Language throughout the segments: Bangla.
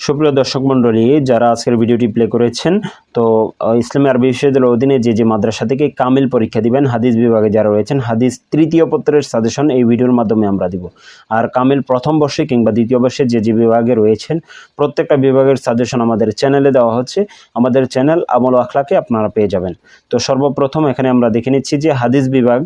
সুপ্রিয় দর্শক মণ্ডলী, যারা আজকের ভিডিওটি প্লে করেছেন, তো ইসলামী আরবি বিশ্ববিদ্যালয়ের অধীনে যে যে মাদ্রাসা থেকে কামিল পরীক্ষা দিবেন, হাদিস বিভাগে যারা রয়েছেন, হাদিস তৃতীয় পত্রের সাজেশন এই ভিডিওর মাধ্যমে আমরা দিব। আর কামিল প্রথম বর্ষে কিংবা দ্বিতীয় বর্ষে যে যে বিভাগে রয়েছেন, প্রত্যেকটা বিভাগের সাজেশন আমাদের চ্যানেলে দেওয়া হচ্ছে। আমাদের চ্যানেল আমল আখলাকে আপনারা পেয়ে যাবেন। তো, সর্বপ্রথম এখানে আমরা দেখে নিচ্ছি যে হাদিস বিভাগ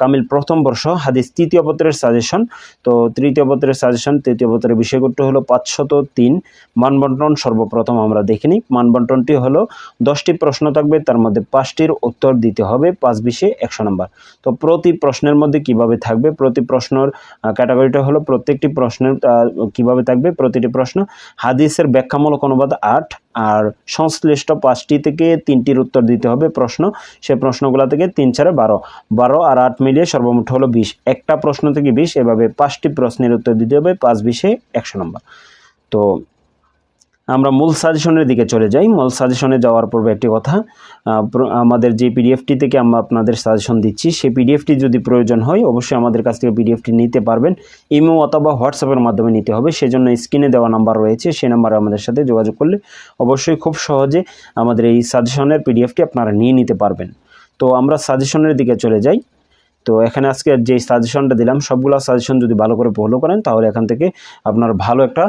কামিল প্রথম বর্ষ, হাদিস তৃতীয় পত্রের সাজেশন। তো, তৃতীয় পত্রের সাজেশন, তৃতীয় পত্রের বিষয়গুলো হলো পাঁচশত তিন। মানবন্টন সর্বপ্রথম আমরা দেখে নিই। মানবন্টনটি হলো, দশটি প্রশ্ন থাকবে, তার মধ্যে পাঁচটির উত্তর দিতে হবে, পাঁচ বিশে একশো নম্বর। তো প্রতি প্রশ্নের মধ্যে কীভাবে থাকবে? প্রতি প্রশ্নর ক্যাটাগরিটা হলো প্রত্যেকটি প্রশ্নের কীভাবে থাকবে? প্রতিটি প্রশ্ন। হাদিসের ব্যাখ্যামূলক অনুবাদ আট, আর সংশ্লিষ্ট পাঁচটি থেকে তিনটির উত্তর দিতে হবে প্রশ্ন। সে প্রশ্নগুলো থেকে তিন চারে বারো। বারো আর আট মিলিয়ে সর্বমোট হলো বিশ। একটা প্রশ্ন থেকে বিশ, এভাবে পাঁচটি প্রশ্নের উত্তর দিতে হবে, পাঁচ বিশে একশো নম্বর। তো আমরা মূল সাজেশনের দিকে চলে যাই। মূল সাজেশনে যাওয়ার পূর্বে একটি কথা আমাদের যে পিডিএফটি থেকে আমরা আপনাদের সাজেশন দিচ্ছি, সেই পিডিএফটি যদি প্রয়োজন হয়, অবশ্যই আমাদের কাছ থেকে পিডিএফটি নিতে পারবেন। ইমো অথবা হোয়াটসঅ্যাপের মাধ্যমে নিতে হবে, সেজন্য স্ক্রিনে দেওয়া নাম্বার রয়েছে, সেই নাম্বারে আমাদের সাথে যোগাযোগ করলে অবশ্যই খুব সহজে আমাদের এই সাজেশনের পিডিএফটি আপনারা নিয়ে নিতে পারবেন। তো আমরা সাজেশনের দিকে চলে যাই। তো এখানে আজকে যে সাজেশনটা দিলাম, সবগুলো সাজেশন যদি ভালো করে ফলো করেন, তাহলে এখান থেকে আপনার ভালো একটা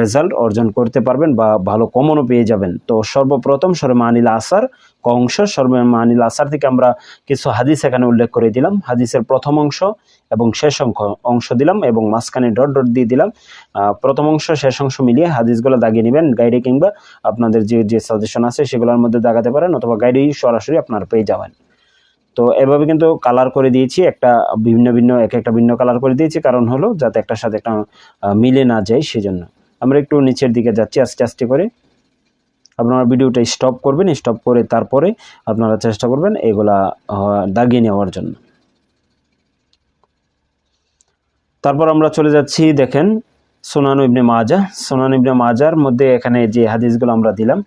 রেজাল্ট অর্জন করতে পারবেন বা ভালো কমনও পেয়ে যাবেন। তো সর্বপ্রথম সরমানিল আসার অংশ সরমানিল আসার থেকে আমরা কিছু হাদিস এখানে উল্লেখ করে দিলাম। হাদিসের প্রথম অংশ এবং শেষ অংশ অংশ দিলাম এবং মাঝখানে ডট ডট দিয়ে দিলাম। প্রথম অংশ, শেষ অংশ মিলিয়ে হাদিসগুলো দাগিয়ে নেবেন গাইডে কিংবা আপনাদের যে যে সাজেশন আছে সেগুলোর মধ্যে দাগাতে পারেন অথবা গাইডেই সরাসরি আপনারা পেয়ে যাবেন। তো এভাবে কিন্তু কালার করে দিয়েছি, একটা ভিন্ন ভিন্ন, এক একটা ভিন্ন কালার করে দিয়েছি। কারণ হলো যাতে একটার সাথে একটা মিলে না যায় সেজন্য। আমরা একটু নিচের দিকে যাচ্ছি, আস্তে আস্তে করে। আপনারা ভিডিওটা স্টপ করবেন স্টপ করে তারপরে আপনারা চেষ্টা করবেন এগুলা দাগিয়ে নেওয়ার জন্য। তারপর আমরা চলে যাচ্ছি, দেখেন সোনান ইবনে মাজা সোনানু ইবনে মাজার মধ্যে এখানে যে হাদিসগুলো আমরা দিলাম,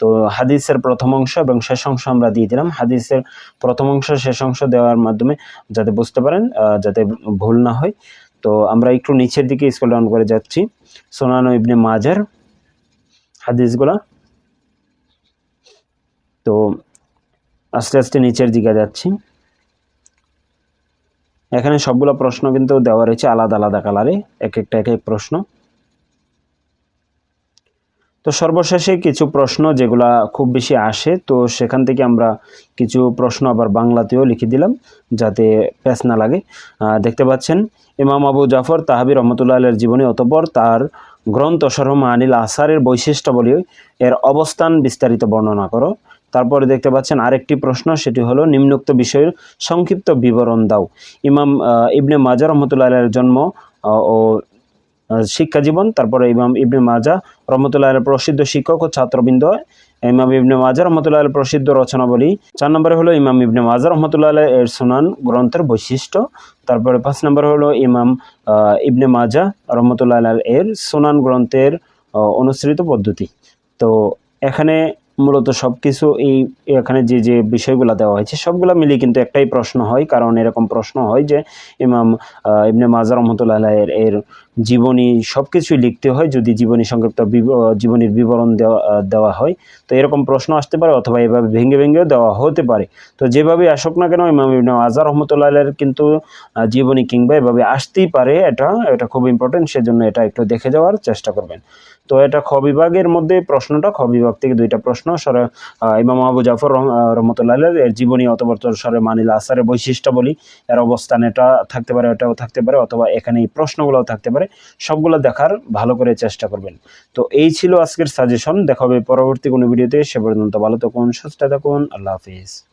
তো হাদিসের প্রথম অংশ এবং শেষ অংশ আমরা দিয়ে দিলাম। হাদিসের প্রথম অংশ, শেষ অংশ দেওয়ার মাধ্যমে যাতে বুঝতে পারেন যাতে ভুল না হয়। তো আমরা একটু নিচের দিকে স্কুল ডাউন করে যাচ্ছি। সোনানু ইবনে মাজার হাদিসগুলা। তো আস্তে আস্তে নিচের দিকে যাচ্ছি। এখানে সবগুলো প্রশ্ন কিন্তু দেওয়া রয়েছে আলাদা আলাদা কালারে, এক একটা এক এক প্রশ্ন। তো সর্বশেষে কিছু প্রশ্ন যেগুলা খুব বেশি আসে, তো সেখান থেকে আমরা কিছু প্রশ্ন আবার বাংলাতেও লিখে দিলাম যাতে প্যাচ না লাগে। দেখতে পাচ্ছেন, ইমাম আবু জাফর তাহাবি রহমতুল্লাহ আলের জীবনী অতপর তার গ্রন্থ সরহমা আনিল আসারের বৈশিষ্ট্যাবলী এর অবস্থান বিস্তারিত বর্ণনা করো। তারপরে দেখতে পাচ্ছেন আরেকটি প্রশ্ন, সেটি হলো, নিম্নোক্ত বিষয়ের সংক্ষিপ্ত বিবরণ দাও। ইমাম ইবনে মাজা রহমতুল্লাহ জন্ম ও শিক্ষা জীবন তারপরে ইমাম ইবনে মাজা রহমতুল্লাহ প্রসিদ্ধ শিক্ষক ও ছাত্রবৃন্দ, ইমাম ইবনে মাজা রহমতুল্লাহ প্রসিদ্ধ রচনাবলী। চার নম্বরে হলো, ইমাম ইবনে মাজা রহমতুল্লাহ এর সুনান গ্রন্থের বৈশিষ্ট্য। তারপরে পাঁচ নম্বরে হলো, ইমাম ইবনে মাজা রহমতুল্লাহ এর সুনান গ্রন্থের অনুসৃত পদ্ধতি। তো, এখানে মূলত সব কিছু এই এখানে যে যে বিষয়গুলো দেওয়া হয়েছে সবগুলো মিলিয়ে কিন্তু একটাই প্রশ্ন হয়। কারণ এরকম প্রশ্ন হয় যে ইমাম আহ, ইবনে মাজা রহমতুল্লাহ এর এর জীবনী সব কিছুই লিখতে হয় যদি জীবনী সংক্ষিপ্ত জীবনীর বিবরণ দেওয়া দেওয়া হয়। তো এরকম প্রশ্ন আসতে পারে অথবা এভাবে ভেঙে ভেঙেও দেওয়া হতে পারে। তো যেভাবে আসুক না কেন ইমাম ইবনে মাজা রহমতুল্লাহ এর কিন্তু জীবনী কিংবা এভাবে আসতেই পারে এটা এটা খুব ইম্পর্টেন্ট সেজন্য এটা একটু দেখে যাওয়ার চেষ্টা করবেন। তো এটা খ বিভাগের মধ্যে প্রশ্নটা খ বিভাগ থেকে দুইটা প্রশ্ন, সরে ইমাম আবু জাফর রহমতুল্লাহ এর জীবনী অথবা সরে মানিল আসারের বৈশিষ্ট্যাবলী এর অবস্থান এটা থাকতে পারে, এটাও থাকতে পারে, অথবা এখানে এই প্রশ্নগুলোও থাকতে পারে, সবগুলো দেখার ভালো করে চেষ্টা করবেন। তো এই ছিল আজকের সাজেশন দেখা হবে পরবর্তী কোনো ভিডিওতে সে পর্যন্ত ভালো থাকুন, সুস্থ থাকুন, আল্লাহ হাফিজ।